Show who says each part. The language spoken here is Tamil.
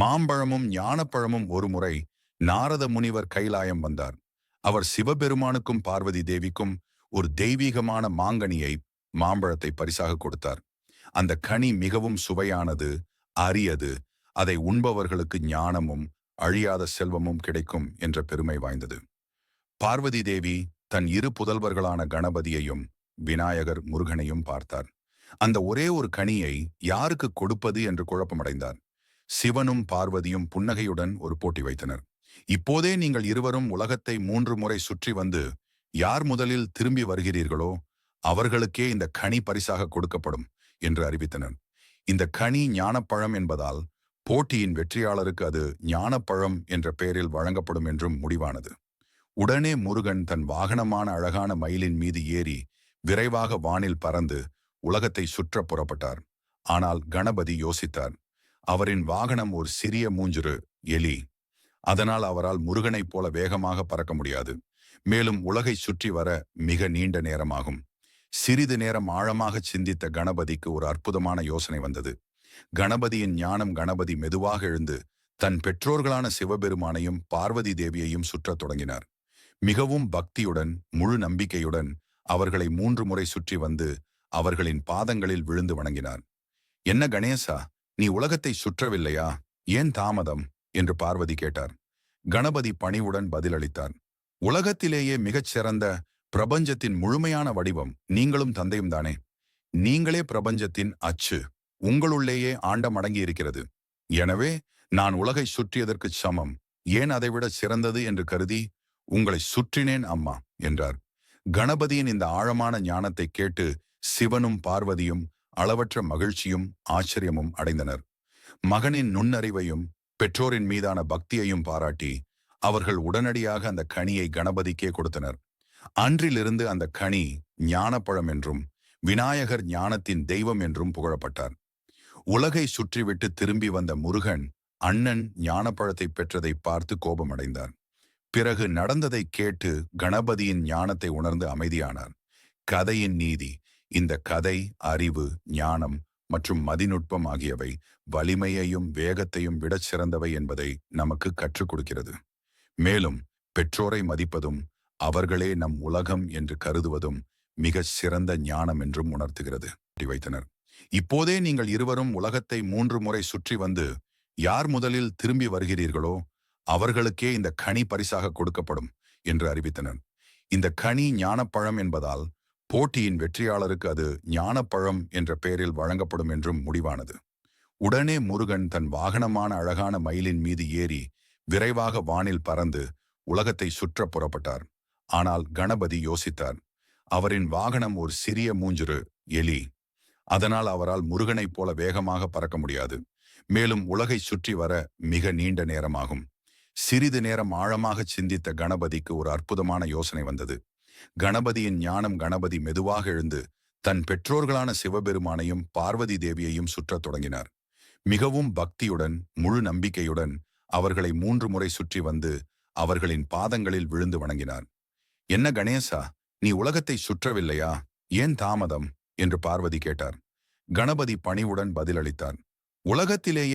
Speaker 1: மாம்பழமும் ஞானப்பழமும் ஒருமுறை நாரத முனிவர் கைலாயம் வந்தார். அவர் சிவபெருமானுக்கும் பார்வதி தேவிக்கும் ஒரு தெய்வீகமான மாங்கனியை மாம்பழத்தை பரிசாக கொடுத்தார். அந்த கனி மிகவும் சுவையானது அரியது அதை உண்பவர்களுக்கு ஞானமும் அழியாத செல்வமும் கிடைக்கும் என்ற பெருமை வாய்ந்தது. பார்வதி தேவி தன் இரு புதல்வர்களான கணபதியையும் விநாயகர் முருகனையும் பார்த்தார். அந்த ஒரே ஒரு கனியை யாருக்கு கொடுப்பது என்று குழப்பமடைந்தார். சிவனும் பார்வதியும் புன்னகையுடன் ஒரு போட்டி வைத்தனர். இப்போதே நீங்கள் இருவரும் உலகத்தை மூன்று முறை சுற்றி வந்து யார் முதலில் திரும்பி வருகிறீர்களோ அவர்களுக்கே இந்த கனி பரிசாக கொடுக்கப்படும் என்று அறிவித்தனர். இந்த கனி ஞானப்பழம் என்பதால் போட்டியின் வெற்றியாளருக்கு அது ஞானப்பழம் என்ற பெயரில் வழங்கப்படும் என்றும் முடிவானது. உடனே முருகன் தன் வாகனமான அழகான மயிலின் மீது ஏறி விரைவாக வானில் பறந்து உலகத்தை சுற்ற புறப்பட்டார். ஆனால் கணபதி யோசித்தார் அவரின் வாகனம் ஒரு சிறிய மூஞ்சிறு எலி. அதனால் அவரால் முருகனைப் போல வேகமாக பறக்க முடியாது. மேலும் உலகை சுற்றி வர மிக நீண்ட நேரமாகும். சிறிது நேரம் ஆழமாக சிந்தித்த கணபதிக்கு ஒரு அற்புதமான யோசனை வந்தது. கணபதியின் ஞானம் கணபதி மெதுவாக எழுந்து தன் பெற்றோர்களான சிவபெருமானையும் பார்வதி தேவியையும் சுற்றத் தொடங்கினார். மிகவும் பக்தியுடன் முழு நம்பிக்கையுடன் அவர்களை மூன்று முறை சுற்றி வந்து அவர்களின் பாதங்களில் விழுந்து வணங்கினார். என்ன கணேசா நீ உலகத்தை சுற்றவில்லையா? ஏன் தாமதம்? என்று பார்வதி கேட்டார். கணபதி பணிவுடன் பதிலளித்தார். உலகத்திலேயே மிகச் சிறந்த பிரபஞ்சத்தின் முழுமையான வடிவம் நீங்களும் தந்தையும் தானே? நீங்களே பிரபஞ்சத்தின் அச்சு. உங்களுள்ளேயே ஆண்டம் அடங்கி இருக்கிறது. எனவே நான் உலகை சுற்றியதற்கு சமம். ஏன் அதைவிட சிறந்தது என்று கருதி உங்களை சுற்றினேன் அம்மா என்றார். கணபதியின் இந்த ஆழமான ஞானத்தை கேட்டு சிவனும் பார்வதியும் அளவற்ற மகிழ்ச்சியும் ஆச்சரியமும் அடைந்தனர். மகனின் நுண்ணறிவையும் பெற்றோரின் மீதான பக்தியையும் பாராட்டி அவர்கள் உடனடியாக அந்த கனியை கணபதிக்கே கொடுத்தனர். அன்றிலிருந்து அந்த கனி ஞானப்பழம் என்றும் விநாயகர் ஞானத்தின் தெய்வம் என்றும் புகழப்பட்டார். உலகை சுற்றிவிட்டு திரும்பி வந்த முருகன் அண்ணன் ஞானப்பழத்தை பெற்றதை பார்த்து கோபமடைந்தார். பிறகு நடந்ததை கேட்டு கணபதியின் ஞானத்தை உணர்ந்து அமைதியானார். கதையின் நீதி இந்த கதை அறிவு ஞானம் மற்றும் மதிநுட்பம் ஆகியவை வலிமையையும் வேகத்தையும் விடச் சிறந்தவை என்பதை நமக்கு கற்றுக் கொடுக்கிறது. மேலும் பெற்றோரை மதிப்பதும் அவர்களே நம் உலகம் என்று கருதுவதும் மிகச் சிறந்த ஞானம் என்றும் உணர்த்துகிறது. வைத்தனர். இப்போதே நீங்கள் இருவரும் உலகத்தை மூன்று முறை சுற்றி வந்து யார் முதலில் திரும்பி வருகிறீர்களோ அவர்களுக்கே இந்த கனி பரிசாக கொடுக்கப்படும் என்று அறிவித்தனர். இந்த கனி ஞானப்பழம் என்பதால் போட்டியின் வெற்றியாளருக்கு அது ஞானப்பழம் என்ற பெயரில் வழங்கப்படும் என்றும் முடிவானது. உடனே முருகன் தன் வாகனமான அழகான மயிலின் மீது ஏறி விரைவாக வானில் பறந்து உலகத்தை சுற்ற புறப்பட்டார். ஆனால் கணபதி யோசித்தார் அவரின் வாகனம் ஒரு சிறிய மூஞ்சிறு எலி. அதனால் அவரால் முருகனைப் போல வேகமாக பறக்க முடியாது. மேலும் உலகை சுற்றி வர மிக நீண்ட நேரமாகும். சிறிது நேரம் ஆழமாக சிந்தித்த கணபதிக்கு ஒரு அற்புதமான யோசனை வந்தது. கணபதியின் ஞானம் கணபதி மெதுவாக எழுந்து தன் பெற்றோர்களான சிவபெருமானையும் பார்வதி தேவியையும் சுற்றத் தொடங்கினார். மிகவும் பக்தியுடன் முழு நம்பிக்கையுடன் அவர்களை மூன்று முறை சுற்றி வந்து அவர்களின் பாதங்களில் விழுந்து வணங்கினார். என்ன கணேசா நீ உலகத்தை சுற்றவில்லையா? ஏன் தாமதம்? என்று பார்வதி கேட்டார். கணபதி பணிவுடன் பதிலளித்தார். உலகத்திலேயே